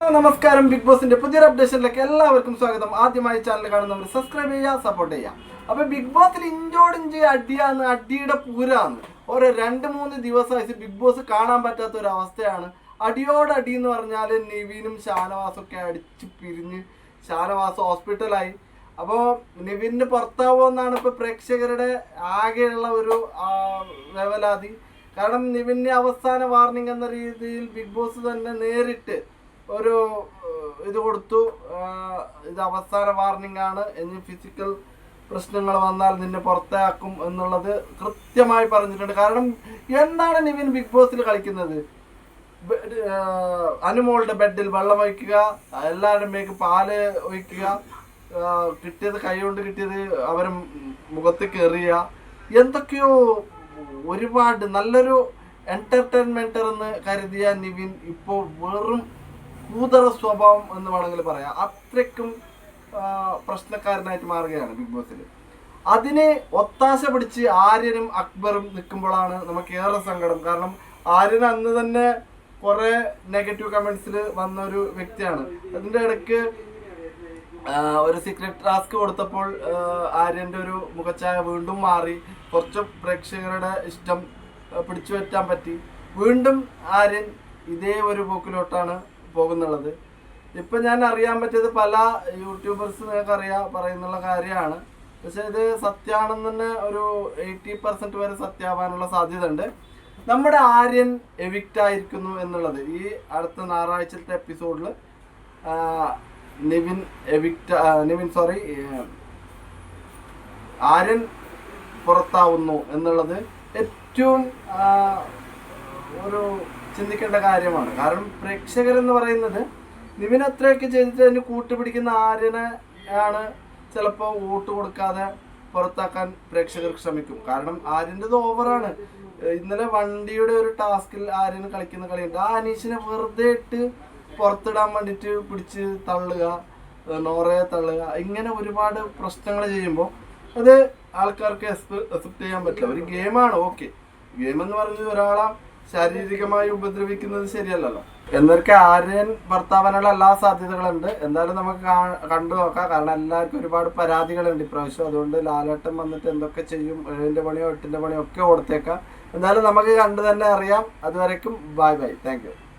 നമസ്കാരം. ബിഗ് ബോസിന്റെ പുതിയൊരു അപ്ഡേഷനിലേക്ക് എല്ലാവർക്കും സ്വാഗതം. ആദ്യമായി ചാനൽ കാണുന്നവർ സബ്സ്ക്രൈബ് ചെയ്യുക സപ്പോർട്ട് ചെയ്യുക. അപ്പൊ ബിഗ് ബോസിൽ ഇഞ്ചോടിഞ്ച് അടിയാന്ന് അടിയുടെ പൂരാന്ന് ഓരോ രണ്ട് മൂന്ന് ദിവസമായിട്ട് ബിഗ് ബോസ് കാണാൻ പറ്റാത്ത ഒരു അവസ്ഥയാണ്. അടിയോടടി അടി എന്ന് പറഞ്ഞാൽ നിവിനും ഷാനവാസും ഒക്കെ അടിച്ച് പിരിഞ്ഞ് ഷാനവാസ് ഹോസ്പിറ്റലായി. അപ്പോൾ നിവിന് പുറത്താവുമോ എന്നാണ് ഇപ്പോൾ പ്രേക്ഷകരുടെ ആകെയുള്ള ഒരു വേവലാതി. കാരണം നിവിന് അവസാന വാർണിംഗ് എന്ന രീതിയിൽ ബിഗ് ബോസ് തന്നെ നേരിട്ട് ഒരു ഇത് കൊടുത്തു. ഇത് അവസാന വാർണിംഗ് ആണ്. ഇനി ഫിസിക്കൽ പ്രശ്നങ്ങൾ വന്നാൽ നിന്നെ പുറത്താക്കും എന്നുള്ളത് കൃത്യമായി പറഞ്ഞിട്ടുണ്ട്. കാരണം എന്താണ് നിവിൻ ബിഗ് ബോസിൽ കളിക്കുന്നത്? അനുമോളുടെ ബെഡിൽ വെള്ളം ഒഴിക്കുക എല്ലാവരുടെയും പാൽ ഒഴിക്കുക കിട്ടിയത് കൈകൊണ്ട് കിട്ടിയത് അവരെ മുഖത്തേക്ക് എറിയുക എന്തൊക്കെയോ ഒരുപാട് നല്ലൊരു എന്റർടൈൻമെന്റർ എന്ന് കരുതിയ നിവിൻ ഇപ്പോൾ വെറും കൂതറ സ്വഭാവം എന്ന് വേണമെങ്കിൽ പറയാം. അത്രയ്ക്കും പ്രശ്നക്കാരനായിട്ട് മാറുകയാണ് ബിഗ് ബോസിൽ അതിനെ ഒത്താശ പിടിച്ച് ആര്യനും അക്ബറും നിൽക്കുമ്പോഴാണ് നമുക്ക് ഏറെ സങ്കടം. കാരണം ആര്യൻ അന്ന് തന്നെ കുറെ നെഗറ്റീവ് കമൻസിൽ വന്ന ഒരു വ്യക്തിയാണ്. അതിന്റെ ഇടയ്ക്ക് ഒരു സീക്രട്ട് ടാസ്ക് കൊടുത്തപ്പോൾ ആര്യന്റെ ഒരു മുഖച്ഛായ വീണ്ടും മാറി. കുറച്ച് പ്രേക്ഷകരുടെ ഇഷ്ടം പിടിച്ചു പറ്റാൻ പറ്റി. വീണ്ടും ആര്യൻ ഇതേ ഒരു പോക്കിലോട്ടാണ് പോകുന്നുള്ളത്. ഇപ്പൊ ഞാൻ അറിയാൻ പറ്റിയത് പല യൂട്യൂബേഴ്സ് നിങ്ങൾക്ക് അറിയാ പറയുന്നുള്ള കാര്യമാണ്. പക്ഷെ ഇത് സത്യമാണെന്ന് തന്നെ ഒരു എയ്റ്റി പെർസെന്റ് വരെ സത്യമാവാനുള്ള സാധ്യത ഉണ്ട് നമ്മുടെ ആര്യൻ എവിക്റ്റ് ആയിരിക്കുന്നു എന്നുള്ളത് ഈ അടുത്ത ഞായറാഴ്ചത്തെ എപ്പിസോഡിൽ നിവിൻ എവിക്റ്റ് നിവിൻ സോറി ആര്യൻ പുറത്താവുന്നു എന്നുള്ളത് ഏറ്റവും ഒരു ചിന്തിക്കേണ്ട കാര്യമാണ്. കാരണം പ്രേക്ഷകരെന്ന് പറയുന്നത് നിവിൻ അത്രയൊക്കെ ചെയ്തിട്ട് അതിന് കൂട്ടുപിടിക്കുന്ന ആര്യനെ ആണ് ചിലപ്പോൾ വോട്ട് കൊടുക്കാതെ പുറത്താക്കാൻ പ്രേക്ഷകർ ശ്രമിക്കും. കാരണം ആര്യന്റെത് ഓവറാണ്. ഇന്നലെ വണ്ടിയുടെ ഒരു ടാസ്കിൽ ആര്യന് കളിക്കുന്ന കളിയുണ്ട്. ആ അനീഷിനെ വെറുതെ ഇട്ട് പുറത്തിടാൻ വേണ്ടിയിട്ട് പിടിച്ച് തള്ളുക നോറയെ തള്ളുക ഇങ്ങനെ ഒരുപാട് പ്രശ്നങ്ങൾ ചെയ്യുമ്പോൾ അത് ആൾക്കാർക്ക് അക്സെപ്റ്റ് ചെയ്യാൻ പറ്റില്ല. ഒരു ഗെയിമാണ്. ഓക്കെ. ഗെയിം എന്ന് പറഞ്ഞത് ഒരാളെ ശാരീരികമായി ഉപദ്രവിക്കുന്നത് ശരിയല്ലല്ലോ. എന്നൊക്കെ ആര്യൻ ഭർത്താവിനുള്ള എല്ലാ സാധ്യതകളുണ്ട്. എന്തായാലും നമുക്ക് കണ്ടു നോക്കാം. കാരണം എല്ലാവർക്കും ഒരുപാട് പരാതികളുണ്ട് ഇപ്രാവശ്യം. അതുകൊണ്ട് ലാലേട്ടൻ വന്നിട്ട് എന്തൊക്കെ ചെയ്യും ഏഴിന്റെ പണിയോ എട്ടിന്റെ പണിയോ ഒക്കെ കൊടുത്തേക്കാം. എന്തായാലും നമുക്ക് കണ്ടു തന്നെ അറിയാം. അതുവരെക്കും ബൈ ബൈ. താങ്ക്